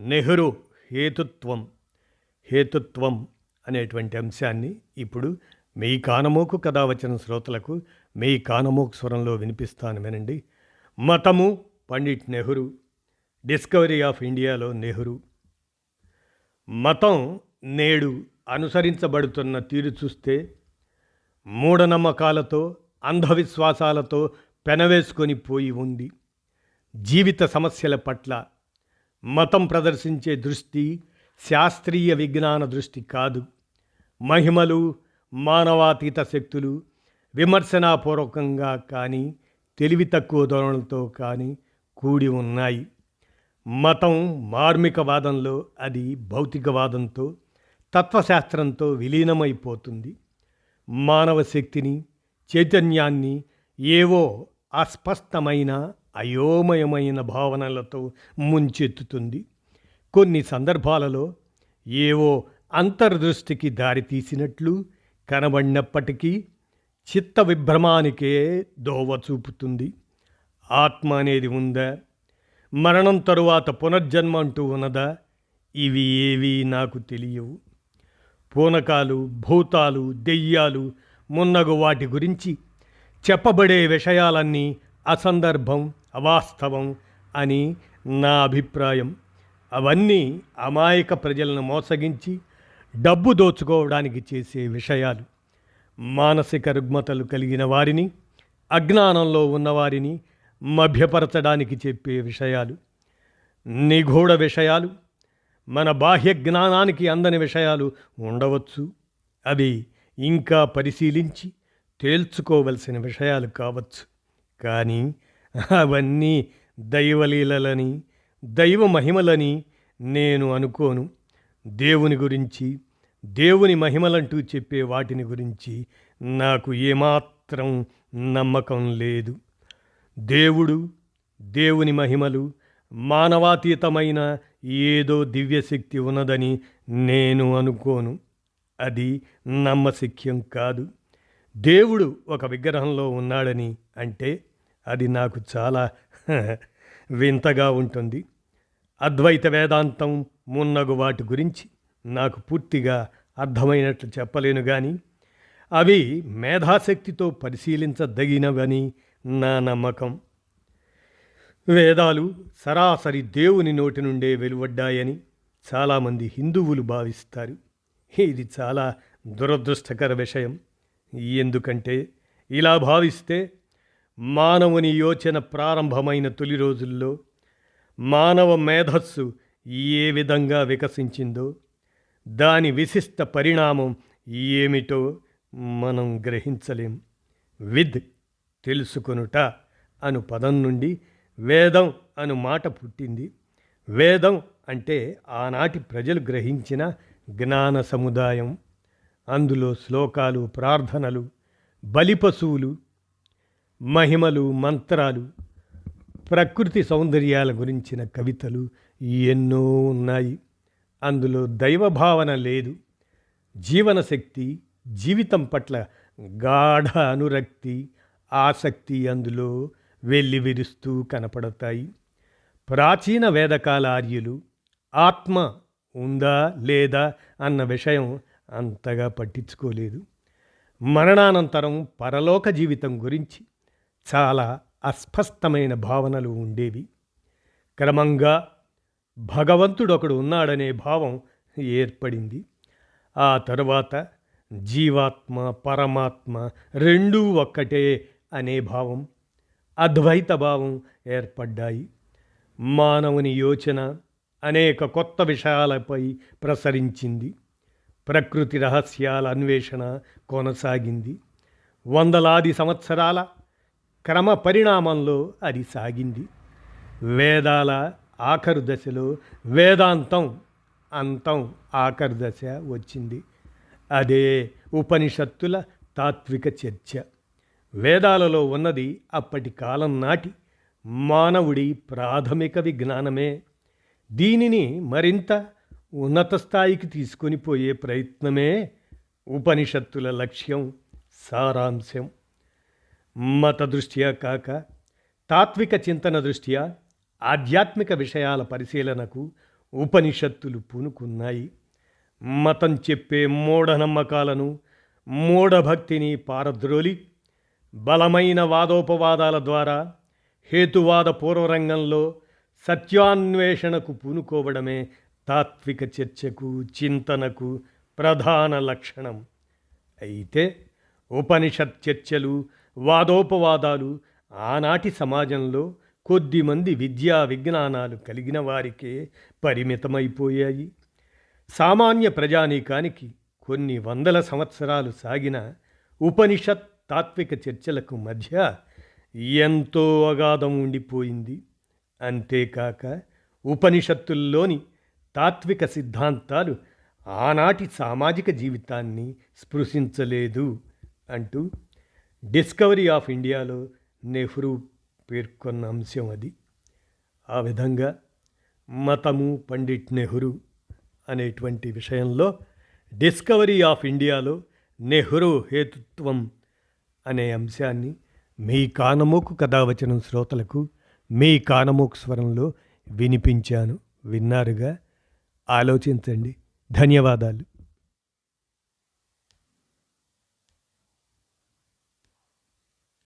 నెహ్రూ హేతుత్వం హేతుత్వం అనేటువంటి అంశాన్ని ఇప్పుడు మీ కానమోకు కథ వచ్చిన శ్రోతలకు మీ కానమోకు స్వరంలో వినిపిస్తాను వినండి మతము పండిట్ నెహ్రూ డిస్కవరీ ఆఫ్ ఇండియాలో నెహ్రూ. మతం నేడు అనుసరించబడుతున్న తీరు చూస్తే మూఢనమ్మకాలతో అంధవిశ్వాసాలతో పెనవేసుకొని పోయి ఉంది. జీవిత సమస్యల పట్ల మతం ప్రదర్శించే దృష్టి శాస్త్రీయ విజ్ఞాన దృష్టి కాదు. మహిమలు మానవాతీత శక్తులు విమర్శనాపూర్వకంగా కానీ తెలివి తక్కువ ధోరణులతో కానీ కూడి ఉన్నాయి. మతం మార్మికవాదంలో అది భౌతికవాదంతో తత్వశాస్త్రంతో విలీనమైపోతుంది. మానవ శక్తిని చైతన్యాన్ని ఏవో అస్పష్టమైన అయోమయమైన భావనలతో ముంచెత్తుతుంది. కొన్ని సందర్భాలలో ఏవో అంతర్దృష్టికి దారితీసినట్లు కనబడినప్పటికీ చిత్త విభ్రమానికే దోవ చూపుతుంది. ఆత్మ అనేది ఉందా? మరణం తరువాత పునర్జన్మ అంటూ ఉన్నదా? ఇవి ఏవీ నాకు తెలియవు. పూనకాలు భూతాలు దెయ్యాలు మున్నగు వాటి గురించి చెప్పబడే విషయాలన్నీ అసందర్భం అవాస్తవం అని నా అభిప్రాయం. అవన్నీ అమాయక ప్రజలను మోసగించి డబ్బు దోచుకోవడానికి చేసే విషయాలు. మానసిక రుగ్మతలు కలిగిన వారిని అజ్ఞానంలో ఉన్నవారిని మభ్యపరచడానికి చెప్పే విషయాలు. నిగూఢ విషయాలు మన బాహ్య జ్ఞానానికి అందని విషయాలు ఉండవచ్చు. అవి ఇంకా పరిశీలించి తేల్చుకోవలసిన విషయాలు కావచ్చు. కానీ అవన్నీ దైవలీలలని దైవ మహిమలని నేను అనుకోను. దేవుని గురించి దేవుని మహిమలంటూ చెప్పే వాటిని గురించి నాకు ఏమాత్రం నమ్మకం లేదు. దేవుడు దేవుని మహిమలు మానవాతీతమైన ఏదో దివ్యశక్తి ఉన్నదని నేను అనుకోను. అది నమ్మశక్యం కాదు. దేవుడు ఒక విగ్రహంలో ఉన్నాడని అంటే అది నాకు చాలా వింతగా ఉంటుంది. అద్వైత వేదాంతం మున్నగు వాటి గురించి నాకు పూర్తిగా అర్థమైనట్లు చెప్పలేను కానీ అవి మేధాశక్తితో పరిశీలించదగినవని నా నమ్మకం. వేదాలు సరాసరి దేవుని నోటి నుండే వెలువడ్డాయని చాలామంది హిందువులు భావిస్తారు. ఇది చాలా దురదృష్టకర విషయం. ఎందుకంటే ఇలా భావిస్తే మానవుని యోచన ప్రారంభమైన తొలి రోజుల్లో మానవ మేధస్సు ఏ విధంగా వికసించిందో దాని విశిష్ట పరిణామం ఏమిటో మనం గ్రహించలేం. విద్ తెలుసుకొనుట అను పదం నుండి వేదం అను మాట పుట్టింది. వేదం అంటే ఆనాటి ప్రజలు గ్రహించిన జ్ఞాన సముదాయం. అందులో శ్లోకాలు ప్రార్థనలు బలిపశువులు మహిమలు మంత్రాలు ప్రకృతి సౌందర్యాల గురించిన కవితలు ఎన్నో ఉన్నాయి. అందులో దైవభావన లేదు. జీవనశక్తి జీవితం పట్ల గాఢ అనురక్తి ఆసక్తి అందులో వెల్లివిరుస్తూ కనపడతాయి. ప్రాచీన వేదకాల ఆర్యులు ఆత్మ ఉందా లేదా అన్న విషయం అంతగా పట్టించుకోలేదు. మరణానంతరం పరలోక జీవితం గురించి చాలా అస్పష్టమైన భావనలు ఉండేవి. క్రమంగా భగవంతుడు ఒకడు ఉన్నాడనే భావం ఏర్పడింది. ఆ తరువాత జీవాత్మ పరమాత్మ రెండూ ఒక్కటే అనే భావం అద్వైత భావం ఏర్పడ్డాయి. మానవుని యోచన అనేక కొత్త విషయాలపై ప్రసరించింది. ప్రకృతి రహస్యాల అన్వేషణ కొనసాగింది. వందలాది సంవత్సరాల క్రమ పరిణామంలో అది సాగింది. వేదాల ఆఖరు దశలో వేదాంతం అంతం ఆఖరు దశ వచ్చింది. అదే ఉపనిషత్తుల తాత్విక చర్చ. వేదాలలో ఉన్నది అప్పటి కాలం నాటి మానవుడి ప్రాథమిక విజ్ఞానమే. దీనిని మరింత ఉన్నత స్థాయికి తీసుకొని పోయే ప్రయత్నమే ఉపనిషత్తుల లక్ష్యం సారాంశం. మత దృష్ట్యా కాక తాత్విక చింతన దృష్ట్యా ఆధ్యాత్మిక విషయాల పరిశీలనకు ఉపనిషత్తులు పూనుకున్నాయి. మతం చెప్పే మూఢనమ్మకాలను మూఢభక్తిని పారద్రోలి బలమైన వాదోపవాదాల ద్వారా హేతువాద పూర్వరంగంలో సత్యాన్వేషణకు పూనుకోవడమే తాత్విక చర్చకు చింతనకు ప్రధాన లక్షణం. అయితే ఉపనిషత్ చర్చలు వాదోపవాదాలు ఆనాటి సమాజంలో కొద్దిమంది విద్యా విజ్ఞానాలు కలిగిన వారికే పరిమితమైపోయాయి. సామాన్య ప్రజానీకానికి కొన్ని వందల సంవత్సరాలు సాగిన ఉపనిషత్ తాత్విక చర్చలకు మధ్య ఎంతో అగాధం ఉండిపోయింది. అంతేకాక ఉపనిషత్తుల్లోని తాత్విక సిద్ధాంతాలు ఆనాటి సామాజిక జీవితాన్ని స్పృశించలేదు అంటూ డిస్కవరీ ఆఫ్ ఇండియాలో నెహ్రూ పేర్కొన్న అంశం అది. ఆ విధంగా మతము పండిట్ నెహ్రూ అనేటువంటి విషయంలో డిస్కవరీ ఆఫ్ ఇండియాలో నెహ్రూ హేతుత్వం అనే అంశాన్ని మీ కానమోకు కథావచనం శ్రోతలకు మీ కానమోకు స్వరంలో వినిపించాను. విన్నారుగా? ఆలోచించండి. ధన్యవాదాలు.